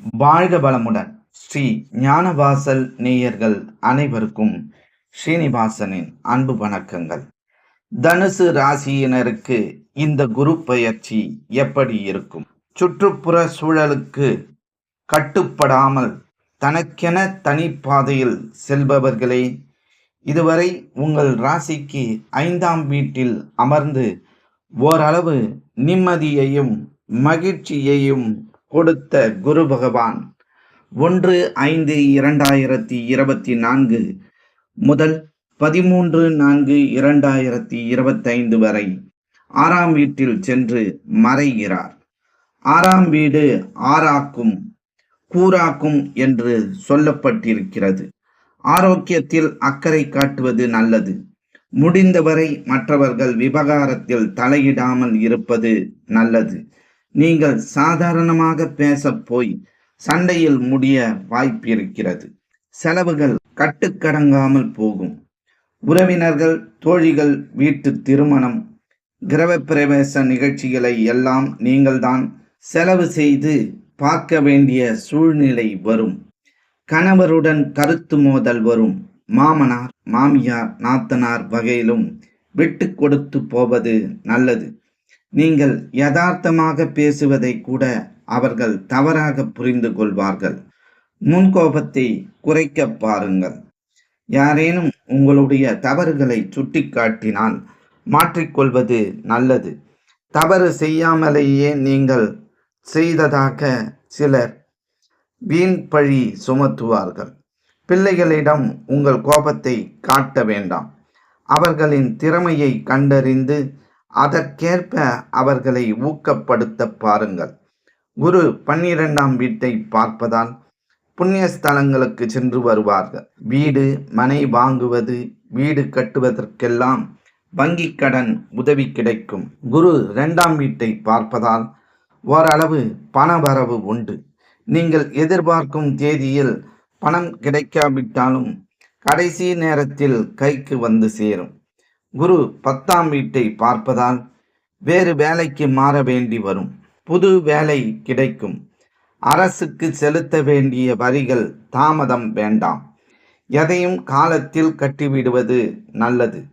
வாழ்க வளமுடன். ஸ்ரீ ஞானவாசல் நேயர்கள் அனைவருக்கும் ஸ்ரீனிவாசனின் அன்பு வணக்கங்கள். தனுசு ராசியினருக்கு இந்த குரு பயிற்சி எப்படி இருக்கும்? சுற்றுப்புற சூழலுக்கு கட்டுப்படாமல் தனக்கென தனிப்பாதையில் செல்பவர்களே இதுவரை உங்கள் ராசிக்கு ஐந்தாம் வீட்டில் அமர்ந்து ஓரளவு நிம்மதியையும் மகிழ்ச்சியையும் கொடுத்த குரு பகவான். ஒன்று ஐந்து இரண்டாயிரத்தி இருபத்தி நான்கு முதல் பதிமூன்று நான்கு இரண்டாயிரத்தி இருபத்தைந்து வரை ஆறாம் வீட்டில் சென்று மறைகிறார். ஆறாம் வீடு ஆறாக்கும் கூறாக்கும் என்று சொல்லப்பட்டிருக்கிறது. ஆரோக்கியத்தில் அக்கறை காட்டுவது நல்லது. முடிந்தவரை மற்றவர்கள் விவகாரத்தில் தலையிடாமல் இருப்பது நல்லது. நீங்கள் சாதாரணமாக பேச போய் சண்டையில் முடிய வாய்ப்பிருக்கிறது. செலவுகள் கட்டுக்கடங்காமல் போகும். உறவினர்கள் தோழிகள் வீட்டு திருமணம் கிரகப்பிரவேச நிகழ்ச்சிகளை எல்லாம் நீங்கள்தான் செலவு செய்து பார்க்க வேண்டிய சூழ்நிலை வரும். கணவருடன் கருத்து மோதல் வரும். மாமனார் மாமியார் நாத்தனார் வகையிலும் விட்டு கொடுத்து போவது நல்லது. நீங்கள் யதார்த்தமாக பேசுவதை கூட அவர்கள் தவறாக புரிந்து கொள்வார்கள். முன்கோபத்தை குறைக்க பாருங்கள். யாரேனும் உங்களுடைய தவறுகளை சுட்டிக்காட்டினால் மாற்றிக்கொள்வது நல்லது. தவறு செய்யாமலேயே நீங்கள் செய்ததாக சிலர் வீண் பழி சுமத்துவார்கள். பிள்ளைகளிடம் உங்கள் கோபத்தை காட்ட வேண்டாம். அவர்களின் திறமையை கண்டறிந்து அதற்கேற்ப அவர்களை ஊக்கப்படுத்த பாருங்கள். குரு பன்னிரெண்டாம் வீட்டை பார்ப்பதால் புண்ணிய ஸ்தலங்களுக்கு சென்று வருவார்கள். வீடு மனை வாங்குவது வீடு கட்டுவதற்கெல்லாம் வங்கி கடன் உதவி கிடைக்கும். குரு இரண்டாம் வீட்டை பார்ப்பதால் ஓரளவு பண வரவு உண்டு. நீங்கள் எதிர்பார்க்கும் தேதியில் பணம் கிடைக்காவிட்டாலும் கடைசி நேரத்தில் கைக்கு வந்து சேரும். குரு பத்தாம் வீட்டை பார்ப்பதால் வேறு வேலைக்கு மாற வேண்டி வரும். புது வேலை கிடைக்கும். அரசுக்கு செலுத்த வேண்டிய வரிகள் தாமதம் வேண்டாம். எதையும் காலத்தில் கட்டிவிடுவது நல்லது.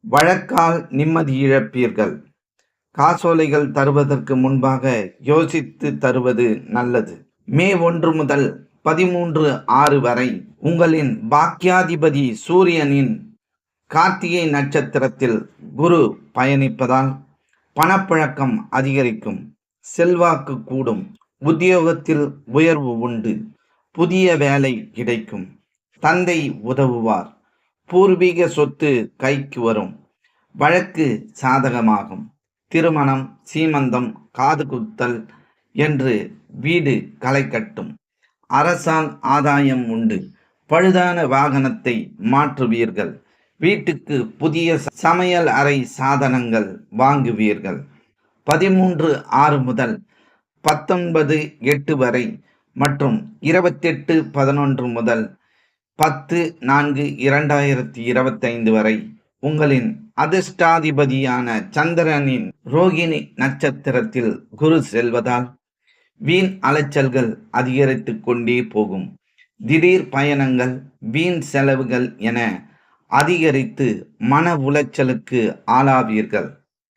வழக்கால் நிம்மதி இழப்பீர்கள். காசோலைகள் தருவதற்கு முன்பாக யோசித்து தருவது நல்லது. மே ஒன்று முதல் பதிமூன்று ஆறு வரை உங்களின் பாக்கியாதிபதி சூரியனின் கார்த்திகை நட்சத்திரத்தில் குரு பயணிப்பதால் பணப்பழக்கம் அதிகரிக்கும் செல்வாக்கு கூடும் உத்தியோகத்தில் உயர்வு உண்டு புதிய வேலை கிடைக்கும் தந்தை உதவுவார் பூர்வீக சொத்து கைக்கு வரும் வழக்கு சாதகமாகும் திருமணம் சீமந்தம் காது குத்தல் என்று வீடு களை கட்டும் அரசால் ஆதாயம் உண்டு பழுதான வாகனத்தை மாற்றுவீர்கள் வீட்டுக்கு புதிய சமையல் அறை சாதனங்கள் வாங்குவீர்கள். பதிமூன்று ஆறு முதல் பத்தொன்பது எட்டு வரை மற்றும் இருபத்தெட்டு பதினொன்று முதல் பத்து நான்கு இரண்டாயிரத்தி இருபத்தைந்து வரை உங்களின் அதிர்ஷ்டாதிபதியான சந்திரனின் ரோகிணி நட்சத்திரத்தில் குரு செல்வதால் வீண் அலைச்சல்கள் அதிகரித்து கொண்டே போகும். திடீர் பயணங்கள் வீண் செலவுகள் என அதிகரித்து மன உளைச்சலுக்கு ஆளாவீர்கள்.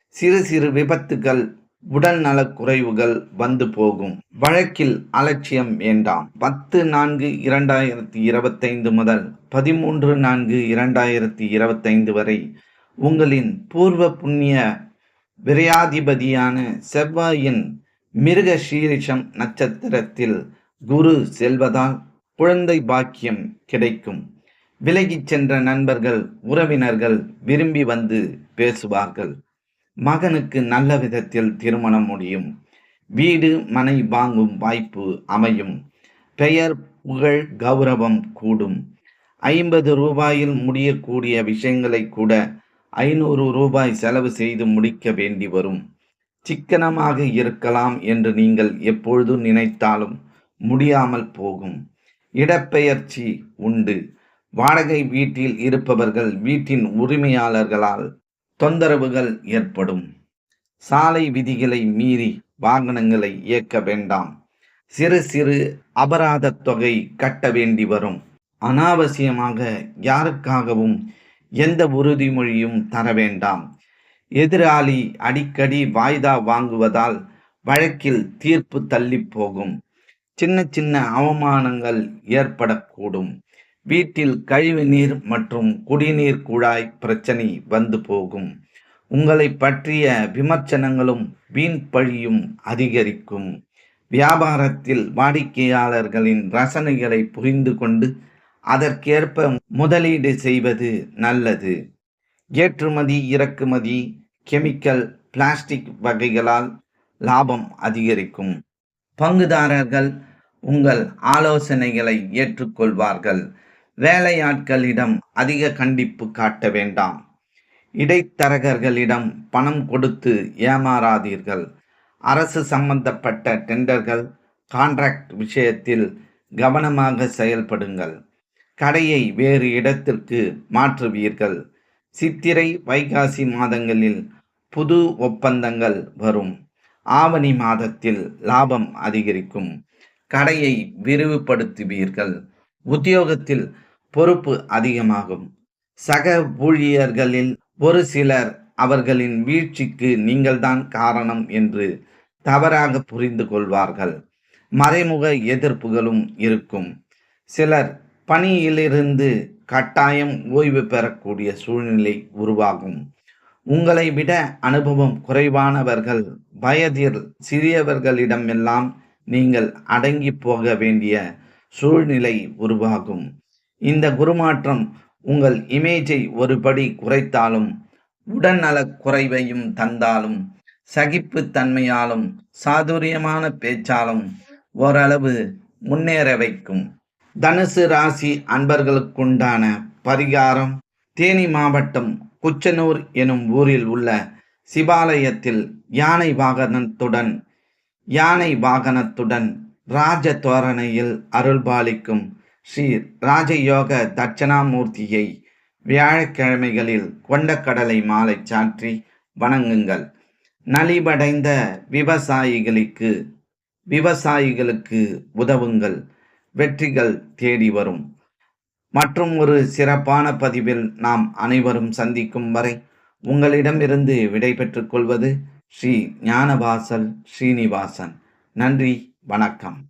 சிறு சிறு விபத்துகள் உடல் நலக் குறைவுகள் வந்து போகும். வழக்கில் அலட்சியம் வேண்டாம். பத்து நான்கு இரண்டாயிரத்தி இருபத்தைந்து முதல் பதிமூன்று நான்கு இரண்டாயிரத்தி இருபத்தைந்து வரை உங்களின் பூர்வ புண்ணிய விரையாதிபதியான செவ்வாயின் மிருக ஸ்ரீரிஷம் நட்சத்திரத்தில் குரு செல்வதால் குழந்தை பாக்கியம் கிடைக்கும். விலகிச் சென்ற நண்பர்கள் உறவினர்கள் விரும்பி வந்து பேசுவார்கள். மகனுக்கு நல்ல விதத்தில் திருமணம் முடியும். வீடு மனை வாங்கும் வாய்ப்பு அமையும். பெயர் புகழ் கௌரவம் கூடும். ஐம்பது ரூபாயில் முடியக்கூடிய விஷயங்களை கூட ஐநூறு ரூபாய் செலவு செய்து முடிக்க வேண்டி வரும். சிக்கனமாக இருக்கலாம் என்று நீங்கள் எப்பொழுதும் நினைத்தாலும் முடியாமல் போகும். இடப்பெயர்ச்சி உண்டு. வாடகை வீட்டில் இருப்பவர்கள் வீட்டின் உரிமையாளர்களால் தொந்தரவுகள் ஏற்படும். சாலை விதிகளை மீறி வாகனங்களை இயக்க வேண்டாம். சிறு சிறு அபராதத் தொகை கட்ட வேண்டி வரும். அனாவசியமாக யாருக்காகவும் எந்த உறுதிமொழியும் தர வேண்டாம். எதிராளி அடிக்கடி வாய்தா வாங்குவதால் வழக்கில் தீர்ப்பு தள்ளி போகும். சின்ன சின்ன அவமானங்கள் ஏற்படக்கூடும். வீட்டில் கழிவு நீர் மற்றும் குடிநீர் குழாய் பிரச்சனை வந்து போகும். உங்களை பற்றிய விமர்சனங்களும் வீண் பழியும் அதிகரிக்கும். வியாபாரத்தில் வாடிக்கையாளர்களின் ரசனைகளை புரிந்து கொண்டு அதற்கேற்ப முதலீடு செய்வது நல்லது. ஏற்றுமதி இறக்குமதி கெமிக்கல் பிளாஸ்டிக் வகைகளால் லாபம் அதிகரிக்கும். பங்குதாரர்கள் உங்கள் ஆலோசனைகளை ஏற்றுக்கொள்வார்கள். வேலையாட்களிடம் அதிக கண்டிப்பு காட்ட வேண்டாம். இடைத்தரகர்களிடம் பணம் கொடுத்து ஏமாறாதீர்கள். அரசு சம்பந்தப்பட்ட டெண்டர்கள் கான்ட்ராக்ட் விஷயத்தில் கவனமாக செயல்படுங்கள். கடையை வேறு இடத்திற்கு மாற்றுவீர்கள். சித்திரை வைகாசி மாதங்களில் புது ஒப்பந்தங்கள் வரும். ஆவணி மாதத்தில் லாபம் அதிகரிக்கும். கடையை விரிவுபடுத்துவீர்கள். உத்தியோகத்தில் பொறுப்பு அதிகமாகும். சக ஊழியர்களில் ஒரு சிலர் அவர்களின் வீழ்ச்சிக்கு நீங்கள்தான் காரணம் என்று தவறாக புரிந்து கொள்வார்கள். மறைமுக எதிர்ப்புகளும் இருக்கும். சிலர் பணியிலிருந்து கட்டாயம் ஓய்வு பெறக்கூடிய சூழ்நிலை உருவாகும். உங்களை விட அனுபவம் குறைவானவர்கள் வயதில் சிறியவர்களிடமெல்லாம் நீங்கள் அடங்கி போக வேண்டிய சூழ்நிலை உருவாகும். இந்த குருமாற்றம் உங்கள் இமேஜை ஒருபடி குறைத்தாலும் உடல்நலக் குறைவையும் தந்தாலும் சகிப்புத்தன்மையாலும் சாதுரியமான பேச்சாலும் ஓரளவு முன்னேற வைக்கும். தனுசு ராசி அன்பர்களுக்குண்டான பரிகாரம் தேனி மாவட்டம் குச்சனூர் எனும் ஊரில் உள்ள சிவாலயத்தில் யானை வாகனத்துடன் யானை வாகனத்துடன் ராஜ தோரணையில் அருள்பாலிக்கும் ஸ்ரீ ராஜயோக தட்சணாமூர்த்தியை வியாழக்கிழமைகளில் கொண்டக்கடலை மாலை சாற்றி வணங்குங்கள். நலிவடைந்த விவசாயிகளுக்கு விவசாயிகளுக்கு உதவுங்கள். வெற்றிகள் தேடி வரும். மற்றும் ஒரு சிறப்பான பதிவில் நாம் அனைவரும் சந்திக்கும் வரை உங்களிடமிருந்து விடைபெற்றுக் கொள்வது ஸ்ரீ ஞானவாசல் ஸ்ரீனிவாசன். நன்றி வணக்கம்.